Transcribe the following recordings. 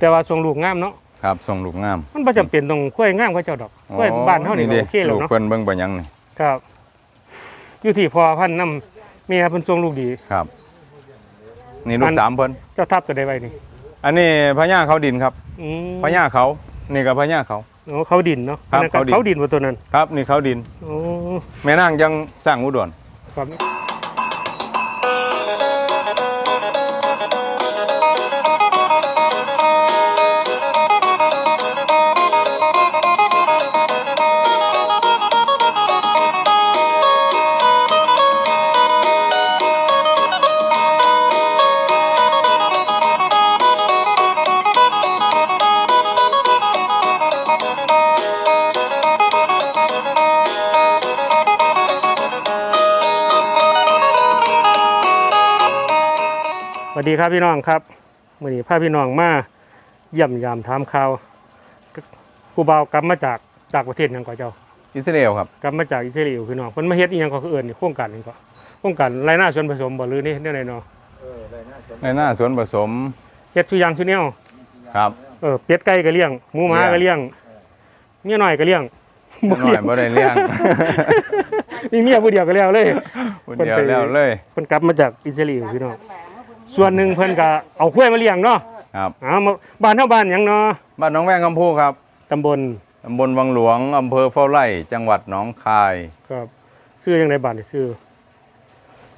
แต่ว่าทรงลูกงามเนาะครับทรงลูกงาม มันบ่จำเป็นต้องค่อยงามเขาเจ้าดอกค่อยบ้านเฮานี่ก็ดิโอเคแล้วลูกเนาะเพิ่นเบิ่งไปยังนี่ครับ อยู่ที่พอพันธุ์นำเมียเพิ่นทรงลูกดีครับ นี่ลูอักนสามเพิ่นเจ้าทับตัวใดไว้นี่อันนี้พญาเขาดินครับอืมพญาเขานี่ก็พญาเขาโอ้เขาดินเนาะครับอันนั้นก็เขาดินเขาดินบ่ตัวนั้น ครับ นี่เขาดินโอ้แม่นางยังสร้างอุดรครับ วัสดีครับพี่น้องครับมื้อนี้พาพี่น้องมาเยี่ยมยามถามข่าวผู้บ่าวกลับมาจากจากประเทศหยังก่อนเจ้า อิสราเอลครับกลับมาจากอิสราเอลพี่น้องเพิ่นมาเฮ็ดอีหยังก็คือเอิ้นนี่โครงการนี่ก็โครงการรายหน้าส่วนผสมบ่หรือนี่แนวไหนเนาะในหน้าสวนผสมเฮ็ดทุกอย่างทุกแนวครับ เออเป็ดไก่ก็เลี้ยงหมูหมาก็เลี้ยงเมียน้อยก็เลี้ยงน้อยบ่ได้เลี้ยงมีเมียผู้เดียวก็แล้วเลยคนเดียวแล้วเลยเพิ่นกลับมาจากอิสราเอลพี่น้อง ส่วนหนึ่งเพิ่นก็เอาข้วยมาเลี้ยงเนาะครับเอามาบ้านเฮาบ้านหยังเนาะบ้านหนองแวงคำพูครับตำบลตำบลวังหลวงอำเภอเฝ้าไร่จังหวัดหนองคายครับซื้อจังไดบ้านนี่ซื้อ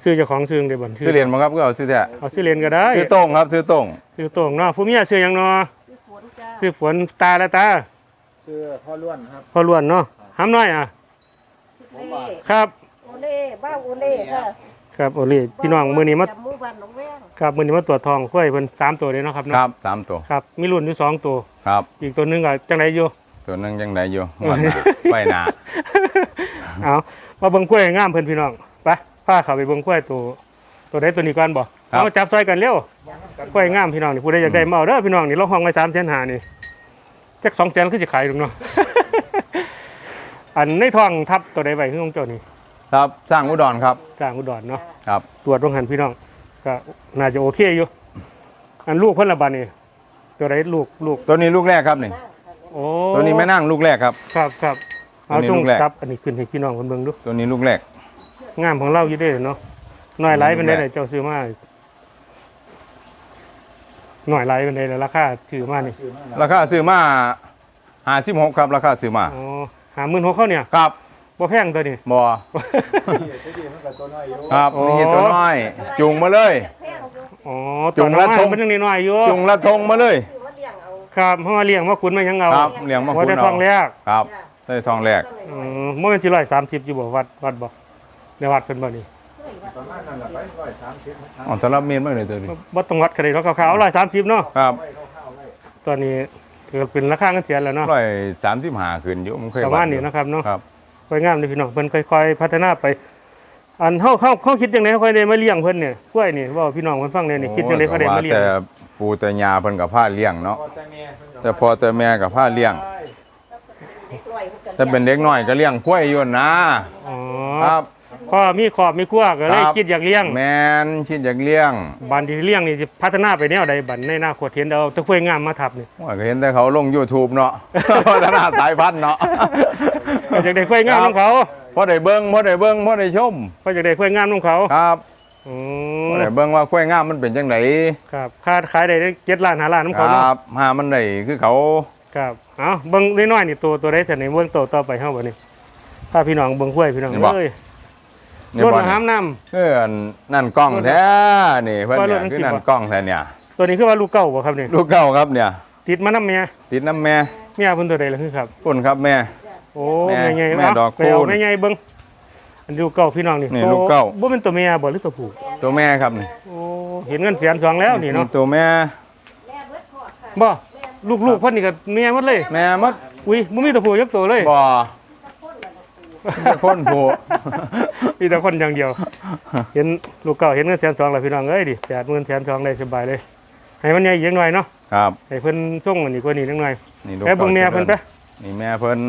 ซื้อเจ้าของซื้อจังไดบ้านชื่อเรียนมาครับก็เอาชื่อแท้เอาซื้อเรียนก็ได้ชื่อโต้งครับชื่อโต้งซื้อตรงเนาะผู้เมียซื้อหยังเนาะฝนจ้าซื้อฝนตาละตาชื่อพ่อล้วนครับ พอล้วนเนาะหำน้อยอะโอเล่ครับ โอเล่บ้าโอเล่ค่ะ ครับโอลีพี่น้องมื้อนี้มาจำหมู่บ้านหนองแวงครับมื้อนี้มาตรวจทองข้วยเพิ่นสามตัวเลยเนาะครับคเนาะรับสามตัวครับมีรุ่นอยู่สองตัว ครับ อีกตัวหนึงก็จังไดอยู่ ตัวหนึงยังไดอยู่งวดหน้าไฟหนาเอามาเบิ่งข้วยงามเพิ่นพี่น้องไปพาเขาไปเบิ่งข้วยตัวตัวใดตัวนี้ก่อนบ่เอาจับซอยกันเร็วข้วยงามพี่น้องนี่ผู้ใดอยากได้มาเอาเด้อพี่น้องนี่เราห้องไว้3แสนหานี่จัก2แสนคือสิขายถึงเนาะ อันในท้องทับตัวใดไว้คือของเจ้านี่ ครับสร้างอุดรครับกลางอุดรเนาะครับตรวจโรงหันพี่น้อง ก็น่าจะโอเคอยู่ อันลูกเพิ่นละบาดนี่ตัวใดลูกลูกตัวนี้ลูกแรกครับนี่โอ้ตัวนี้แม่นั่งลูกแรกครับ ครับครับเอาตัวนี้จงลูกแรกจับ อันนี้ขึ้นให้พี่น้องเพิ่นเบิ่งดูตัวนี้ลูกแรก งามของเราอยู่เด้เนาะน้อยหลายเป็นได้ลูกแรกเจ้าซื้อมาน้อยหลายเป็นได้ราคาซื้อมานี่ราคาซื้อมาหาสิบหกครับราคาซื้อมาอ๋อหาหมื่นหกเขาเนี่ยครับ บ่แพงตัวนี้บอที่มันกับตัวน้อยอยู่ครับอ๋อนี่ตัวน้อย จุงมาเลยแพงอยู่อ๋อจุตัวงน้อละยทงมันยังน้อยๆอยู่จุงละทงมาเลยซื้อมาเลี้ยงเอาครับเพราะว่าเลี้ยงมาขุนมาหยังเอาครับเลี้ยงมาว่าคุณได้ทเอาองแรกครับจ้าได้ทองแรกอืมบ่แม่นสิ130อยู่บ่วัดวัดบ่ในวัดเพิ่นบ่นี่ประมาณนั้นแหละไปร้อยสามสิบอ๋อสำหรับเมียนมากเลยตัวนี้บ่ต้องวัดก็ได้เนาะขาวๆร้อยสามสิบเนาะครับไปเข้าวๆไว้ตอนนี้ถือเป็นราคาเงินเสียแล้วเนาะร้อยสามสิบห้าขึ้นอยู่มันเคยประมาณนี้นะครับเนาะครับ สวยงามเลยพี่น้องเพิ่นค่อยๆพัฒนาไป อันเฮาเฮาเขาคิดจังได๋ค่อยได้มาเลี้ยงเพิ่นเนี่ยกล้วยนี่เว่าพี่น้องเพิ่นฟังแหน่นี่คิดจังได๋เขาได้มาเลี้ยงแต่ปูแต่ยาเพิ่นกับผ้าเลี้ยงเนาะพอใจแม่เพิ่นก็แต่พอแต่แม่กับผ้าเลี้ยงเด็กน้อยพิ่ก็แต่เป็นเด็กน้อยก็เลี้ยงกล้วยอยู่นะอ๋อครับ พ่อมีขอบมีครัวก็เลยครับ คิดอยากเลี้ยง แมนชิดอยากเลี้ยงบันที่เลี้ยงนี่สิพัฒนาไปแนวใดบัดในอนาคตเห็นเอาแตะกล้วยงามมาทับนี่ ว่าก็เห็นแต่เขาลง YouTube เนาะ พัฒนาสายพันธุ์เนาะก็อยากได้กล้วยงามครับของเขาพอได้เบิ้งพอได้เบิ้งพอได้ชมก็อยากได้กล้วยงามของเขาครับอืพมอได้เบิ้งว่ากล้วยงามมันเป็นจังไดครับคาดขายได้7ล้าน5ล้านของคเขารัเนาะบหามันได้คือเขาครับเอาเบิ่งน้อยๆนี่ตัวตัวใดเสนอเบิ่งโตต่อไปเฮาบัดนี้ถ้าพี่น้องเบิ่งกล้วยพี่น้องเอ้ยนี่ รถบ่มาหามน้ำคืออันนั่นกล้องแท้นี่เพิ่นว่ารเนี่ถยมันคือสินั่นบ่กล้องแท้เนี่ยตัวนี้คือว่าลูกเก่าบ่ครับนี่ลูกเก้าครับเนี่ย ติดมานำเมียติดน้ำแม่เมียเพิ่นตัวใดล่ะคือครับคุณครับแม่โอ้แม่แม่ใหญ่แม่เนาะดอกไปเอาคูณแม่ใหญ่เบิ่งอันลูกเก่าพี่น้องนี่นี่โตลูกเก้าบ่เป็นตัวเมียบ่หรือตัวผู้ตัวแม่ครับนี่โอ้เห็นเงินแสนสองแล้วนี่เนาะตัวแม่แม่เบิดพอดค่ะบ่ลูกๆเพิ่นนี่ก็เมียหมดเลย แม่มดอุ้ยบ่มีตัวผู้ยักตัวเลยบ่ จะคนผู้มีแต่คนอย่างเดียว เห็นลูกเก่าเห็นเงินแสนสองแล้วพี่น้องเอ้ยดิ80,000แสนสองได้สบายเลย ให้มันใหญ่อีกหน่อยเนาะครับให้เพิ่นส่งอันนี้กว่านี้จังหน่อยนี่ลูกแค่เบิ่งเมียเพิ่นไปนี่แม่เพิ่น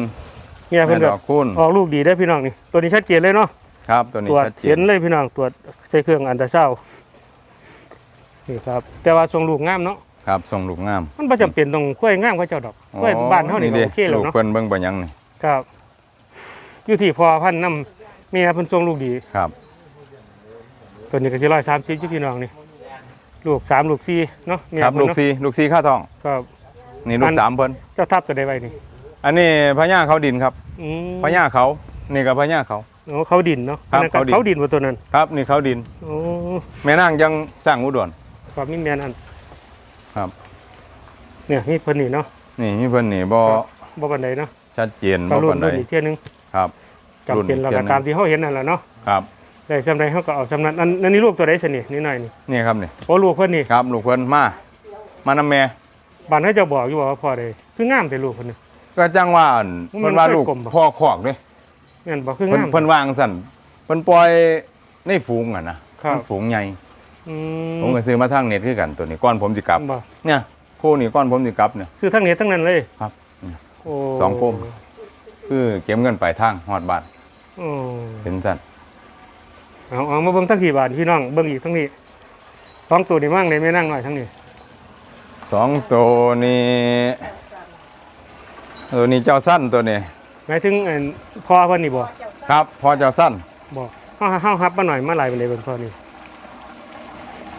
เมียแม่เพิ่นดก็อกคุณออกลูกดีได้อพี่น้องนี่ตัวนี้ชัดเจนเลยเนาะ ครับตัวนี้ตรวจชัดเจเห็นนเลยพี่น้องตรวจใช้เครื่องอันตราซาวด์นี่ครับ แต่ว่าทรงลูกงามเนาะครับทรงลูกงามมันบ่จำเป็นต้องกล้วยงามเขาเจ้าดอกกล้วยบ้านเฮานี่ก็ดิโอเคแล้วลูกเนาะเพิ่นเบิ่งบ่หยังนี่ครับ อยู่ที่พอพันธุ์น้ำเมียเพิ่นทรงลูกดี ครับ ตัวนี้ก็สิ130อยู่พี่น้องนี่ลูกสามลูกสี่เนาะเมียครับ เพิ่นลูกเนาะซีลูกซีค่าทองครับนี่ลูอักนสามเพิ่นเจ้าทับตัวใดไว้นี่อันนี้พญาเขาดินครับอืมพญาเขานี่ก็พญาเขา โอ้เขาดินเนาะครับอันนั้นก็เขาดิน เขาดินบ่ตัวนั้นครับ นี่เขาดิน โอ้แม่นางยังสร้างอุดร ความมีแม่นอันครับ เนี่ยนี่เพิ่นนี่เนาะนี่มีเพิ่นนี่บ่บ่ปานใดเนาะชัดเจนเขาบ่รุ่ปานนใดรุ่นอีกเที่ยนึง ครับจำเป็นรุ่นแล้วเที่ก็ยหนึ่งตามที่เฮาเห็นนั่นแหละเนาะครับได้สำใดเฮาก็เอาสำนั้นอันอันนี้ลูกตัวใดสินี่นี่หน่อยนี่นี่ครับนี่โอ้ลูกเพิ่นนี่ครับลูกเพิ่นมา มานำแม่บ้านเฮาจะบอกอยู่ว่าพ่อได้คืองามแต่ลูกเพิ่นนี่ก็จังว่าอั่นมันเพิ่นว่าลูกเคยกลมบ่พ่อคอกเด้แม่นบ่คือเพิ่นงามเพิ่นวางสั่นเพิ่นปล่อยในฝูงอะนะครับมันฝูงใหญ่อืผมก็ซื้อมาทางเน็ตคือกันตัวนี้ก่อนผมสิกลับบ่เนี่ยคู่นี้ก่อนผมสิกลับเนี่ยซื้อทั้งนี้ทั้งนั้นเลยครับโอ้สองโคม คือเก็บเงินปลายทางฮอดบ้านโอ้เป็นสั่นเอาเอามาเบิ่งทั้งที่บ้านพี่น้องเบิ่งอีกทั้งนี้สองตัวนี่มั่งได้แม่นั่งหน่อยทั้งนี้สองตัวนี้ตัวนี้เจ้าสั้นตัวนี้หมายถึงอันพ่อเพิ่นนี่บ่ครับพอเจ้าสั้นบ่เฮาเฮาฮับมาหน่อยมาหลายไปเลยเบิ่งพ่อนี่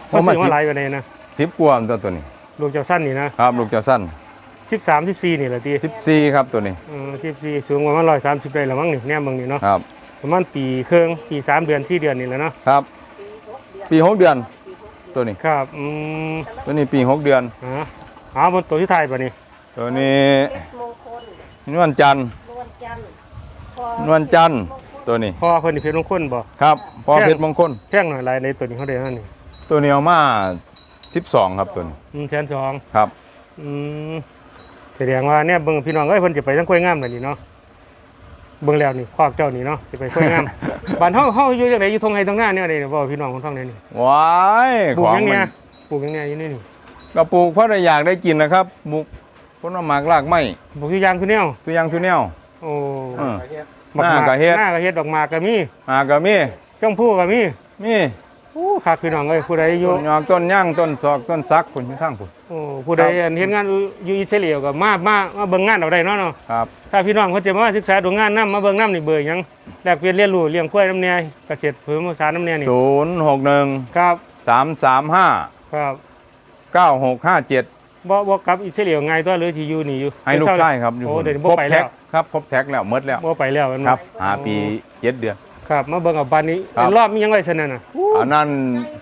ผเขามมาซื้อสิมาหลายไปเลยนะสิบกว่าตัวตัวนี้ ลูกเจ้าสั้นนี่นะครับ ลูกเจ้าสั้น 13 14นี่แหละติสิบสี่ครับตัวนี้เออ14สูงประมาณ130ได้แล้วมั้งนี่แนมเบิ่งนี่เนาะครับประมาณปีครึ่งปีสามเดือน4เดือนนี่แหละเนาะครับ ปีหกเดือน ตัวนี้ครับอืมตัวนี้ปีหกเดือนอ่าเอาบนตัวที่ไทายป่ะนี่ตัวนี้เพชรมงคลนวลจันทร์นวลจันทร์พอนวลจันทร์ตัวนี้พ่อเพิ่นนี่เพชรมงคลบ่ครับพอแค่เพชรมงคลแพงหน่อยหลายในตัวนี้เขาได้เท่านี้ตัวนี้เอามาสิบสองครับตัวนี้อืมแสนสองครับ อืม แสดงว่าเนี่ยเบิ่งพี่น้องเอ้ยเพิ่นจะไปทั้งกล้วยงามนั่นนี่เนาะเบิ่งแล้วนี่คอกเจ้านี่เนาะสิไปกล้วยงาม บ้านเฮาเฮาอยู่จังไดอยู่ทงไห้ทงหน้าเนี่ยนี่บ่พี่น้องคนฟังได้นี่ว้ายปลูกของหยังมัเนี่ยนปลูกหยังเนี่ยอยู่นี่นี่กระปลูกเพราะเราอยากได้กินนะครับปลูกผลไม้รากไม้ปลูกอยู่ยางคือแนวสุยางสุแนวโอ้เออบัหน้าก็เฮ็ดหน้าก็เฮ็ดดอกหมากก็มีหาก็มีจ้องผู้ก็มีมีโอ้คักพี่น้องเอ้ยผู้ใดอยู่ต้นยางต้นย่างต้นซอกต้นซักคุณที่สร้างคุณโอ้ ผู้ใดอันเฮ็ดงานอยู่อิสราเอลก็มามามาเบิ่งงานเอาได้เนาะเนาะครับถ้าพี่น้องเขาจะมาศึกษาดูงานน้ำมาเบิ่งน้ำนี่เบื่อหยังแลกเปลี่ยนเรียนรู้เลี้ยงกล้วยน้ำเนี่ยเกษตรผสมผสานน้ำเนี่ยนี่ศูนย์หกหนึ่งครับสามสามห้าครับเก้าหกห้าเจ็ดบ่บ่กลับอิสราเอลไงตัวหรือที่อยู่นี่อยู่ให้ลูกชายครับอยู่โอ้พุ่นเดี๋ยวคบ่รบไปแท็แล้กวครับครบแท็กแล้วหมดแล้วบ่ไปแล้วมันครับหาปีเจ็ดเดือนครับมาเบิ่งเอาบ้านนี้ครับรอบมีหยังไว้ซั่นน่ะอันนั้น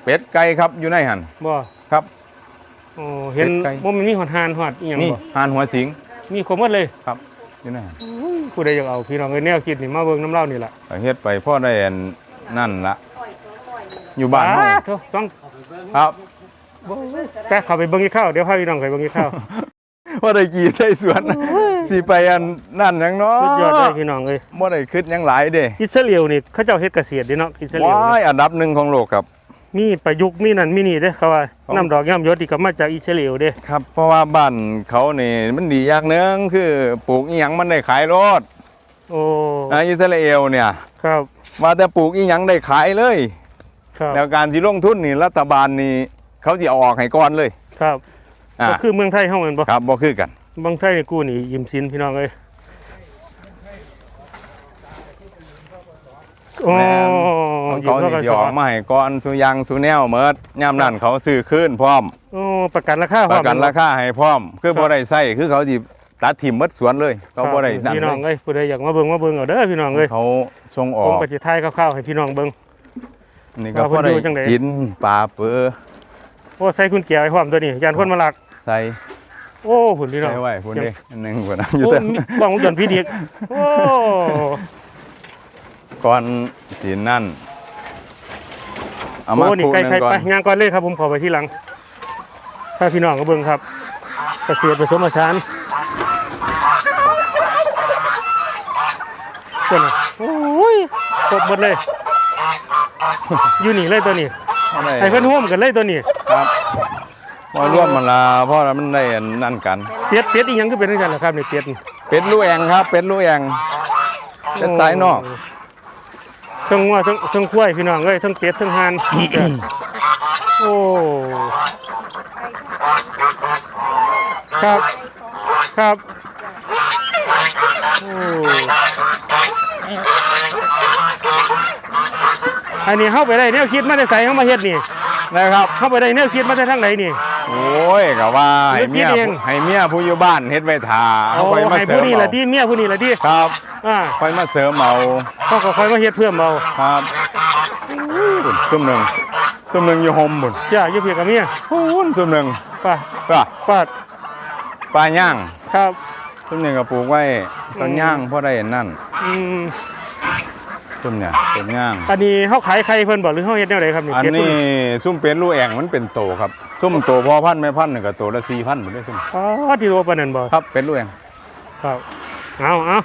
เป็ดไก่ครับอยู่ในหันบ่ครับ โอ้เห็นเป็ดไก่บ่มันมีหอดหานหอดอีหยังนี่บ่หานหัวสิงมีครบหมดเลยอยู่ในหันผู้ใดอยากเอาพี่น้องเอ้ยแนวคิดนี่มาเบิ่งน้ำเล่านี่ล่ะก็เฮ็ดไปพ่อได้อันนั่นละร้อยสองร้อยนี่อยู่บ้านเฮาโธ่สองครับบ่แต่เข้าไปเบิ่งอีกข้าวเดี๋ยวพาพี่น้องไปเบิ่งอีกข้าว ว่าได้กี่ใส่สวนสิไปอันนั่นหยังเนาะสุดยอดเลยพี่น้องเอ้ยบ่ได้คิดหยังหลายเด้อิสราเอลนี่เขาเจ้าเฮ็ดเกษตรเด้เนาะอิสราเอลว้านี่ยอันดับหนึ่งของโลกครับ มีประยุกต์มีนั่นมีนี่เด้เขาว่าของน้ำดอกย่ำยศที่ก็มาจากอิสราเอลเด้ครับ เพราะว่าบ้านเขานี่มันดีอย่างหนึงคือปลูกอีหยังมันได้ขายรถโอ้นะอิสราเอลเนี่ย ครับว่าแต่ปลูกอีหยังได้ขายเลย ครับแล้วการสิลงทุนนี่รัฐบาลนี่เขาสิเอาออกให้ก่อนเลยครับอ่าก็คือเมืองไทยเฮาแม่นบ่ครับบ่คือกันเมืองไทยนี่กู้นี่ยืมสินพี่น้องเอ้ยโอ้แม่น ของยืเขามนี่กสิสออกมาให้ก่อนสุยางสุแนวเมิดยามนั้นเขาซื้อคืนพร้อมโอ้ประกันราคาประกันราคาให้พร้อม คือครับบ่ได้ใส่คือเขาสิตัดถิ่มหมดสวนเลยเขาบ่ได้นั่นพี่เลน้องยเอ้ยผู้ใดอยากมาเบิ่งมาเบิ่งเอาเด้อพี่น้องเอ้ยเขาส่งอผอมกก็สิถ่ายคร่าวๆให้พี่น้องเบิ่งนี่ก็ว่าเพิ่บ่นได้อยู่จังใดกินปลาเปือโอ้ใส่กุญแจไว้พร้อมตัวนี้ยานคนมาลักใส่โอ้พุ่นพี่น้องใส่ไว้พุ่นเสียงเด้อันหนึงพุ่นนะอยู่โอ้แต่มีกล้องวงจรปิดอีกโอ้ก่อนสินั่น เอามาโอ้นี่คู่ไกลหนึงใครก่อนไปงานก่อนเลยครับผมขอไปที่หลังถ้าพี่น้องก็เบิ่งครับเกษตรผสมผสานตัวน่ะโอ้ยครบหมดเลย อยู่นี่เลยตัวนี้บ่ได้ไอ้เพิ่นร่วมกันเลยตัวนี้ครับว่าร่วมมันละเพราะมันได้อันนั่นกัน เป็ดเป็ดอีหยังก็เป็นจังซั่นล่ะครับนี่เป็ดนี่เป็ดลูกแองครับ เป็ดลูกแองเป็ดสายนอกโทั้งงัวทั้งทั้งควายพี่น้องเอ้ยทั้งเป็ดทั้งห่าน โอ้ ครับ ครับ โอ้ อันนี้เข้าไปได้แนวคิดมาได้ใส่เข้ามาเฮ็ดนี่ นะครับ เข้าไปได้แนวคิดมาได้ทางไหนนี่ โอ้ยก็ว่าให้เมียคิดเอง ให้เมียผู้อยู่บ้านเฮ็ดไว้ทาโอ้เอาไปมาให้เสริผู้มนี้เอาละที่เมียผู้นี้ละที่ ครับอ่าค่อยมาเสริมเอาเขาก็คอยมาเฮ็ดเพิ่มเอาครับบุญซุ่มหนึ่งซุ่มหนึ่งอยู่โฮมบุญจ้าอยู่เพียกับเมียพูนซุ่มหนึ่งป้าก็ป้าปลาย่างครับ ซุ่มหนึ่งก็ปลูกไว้ตอนย่างพอได้นั่น อืม ซุ่มเนี่ยเป็นย่างอันนี้เขาขายใครเพิ่นบ่หรือเขาเฮ็ดแนวไหนครับนี่อันเก็บนี้ซุ่มเป็นลูกแอ่งมันเป็นโตครับซุ่มโตพอพันธุ์แม่พันธุ์นี่ก็โตละสี่พันหมดเลยซุ่มอ๋อที่โตปานนั้นบ่ครับเป็นลูกแอ่งครับเอาเอา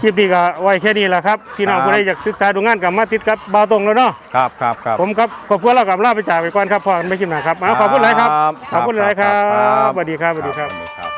คลิปนี้ก็ไว้แค่นี้แหละครับพี่น้องครับผู้ใดอยากศึกษาดูงานกับมาติดกับบาวตรงแล้วเนาะครับครับครับผมครับขอบคุณเรากับลาไปจากไปก่อนครับพอกันไม่คลิปหน้าครับเอาขอบคุณหลายครับครับขอบคุณหลายครัครับบสวัสดีครับสวัสดีครับสวัสดีครับ